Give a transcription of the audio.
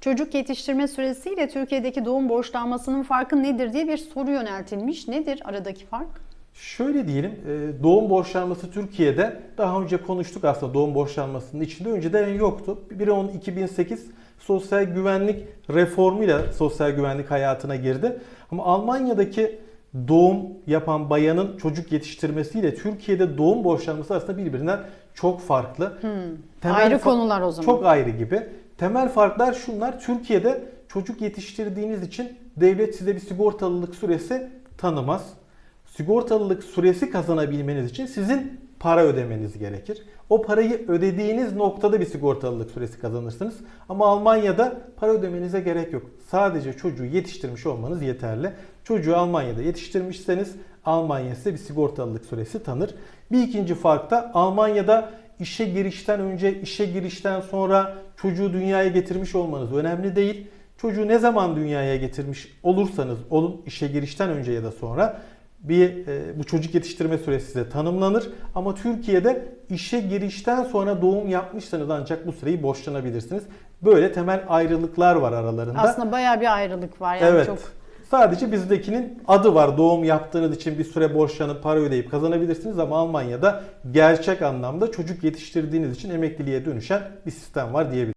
Çocuk yetiştirme süresiyle Türkiye'deki doğum borçlanmasının farkı nedir diye bir soru yöneltilmiş. Nedir aradaki fark? Şöyle diyelim, e, doğum borçlanması Türkiye'de daha önce konuştuk aslında doğum borçlanmasının içinde önceden yoktu. Biri onun 2008 sosyal güvenlik reformuyla sosyal güvenlik hayatına girdi. Ama Almanya'daki doğum yapan bayanın çocuk yetiştirmesiyle Türkiye'de doğum borçlanması aslında birbirinden çok farklı. Temel Ayrı konular o zaman. Çok ayrı gibi. Temel farklar şunlar. Türkiye'de çocuk yetiştirdiğiniz için devlet size bir sigortalılık süresi tanımaz. Sigortalılık süresi kazanabilmeniz için sizin para ödemeniz gerekir. O parayı ödediğiniz noktada bir sigortalılık süresi kazanırsınız. Ama Almanya'da para ödemenize gerek yok. Sadece çocuğu yetiştirmiş olmanız yeterli. Çocuğu Almanya'da yetiştirmişseniz Almanya size bir sigortalılık süresi tanır. Bir ikinci fark da Almanya'da işe girişten önce, işe girişten sonra çocuğu dünyaya getirmiş olmanız önemli değil. Çocuğu ne zaman dünyaya getirmiş olursanız olun işe girişten önce ya da sonra bir e, bu çocuk yetiştirme süresi size tanımlanır. Ama Türkiye'de işe girişten sonra doğum yapmışsanız ancak bu süreyi borçlanabilirsiniz. Böyle temel ayrılıklar var aralarında. Aslında bayağı bir ayrılık var. Yani evet. çok Sadece bizdekinin adı var. Doğum yaptığınız için bir süre borçlanıp para ödeyip kazanabilirsiniz ama Almanya'da gerçek anlamda çocuk yetiştirdiğiniz için emekliliğe dönüşen bir sistem var diyebiliriz.